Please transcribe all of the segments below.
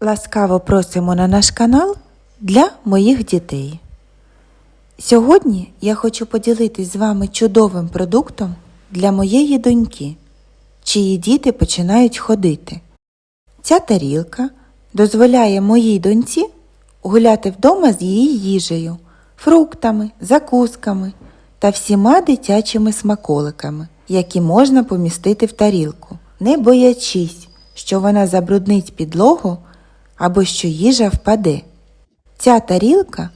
Ласкаво просимо на наш канал для моїх дітей. Сьогодні я хочу поділитись з вами чудовим продуктом для моєї доньки, чиї діти починають ходити. Ця тарілка дозволяє моїй доньці гуляти вдома з її їжею, фруктами, закусками та всіма дитячими смаколиками, які можна помістити в тарілку, не боячись, що вона забруднить підлогу або що їжа впаде. Ця тарілка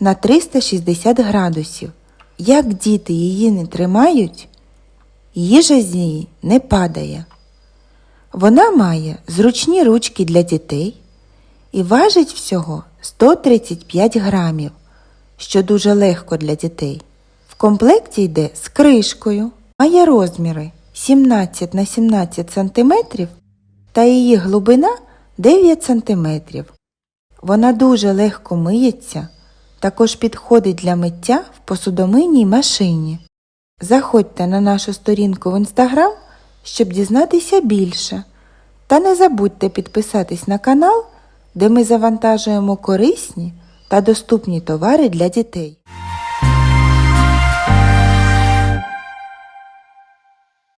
на 360 градусів. Як діти її не тримають, їжа з неї не падає. Вона має зручні ручки для дітей і важить всього 135 грамів, що дуже легко для дітей. В комплекті йде з кришкою, має розміри 17 на 17 см та її глибина 9 см. Вона дуже легко миється, також підходить для миття в посудомийній машині. Заходьте на нашу сторінку в інстаграм, щоб дізнатися більше. Та не забудьте підписатись на канал, де ми завантажуємо корисні та доступні товари для дітей.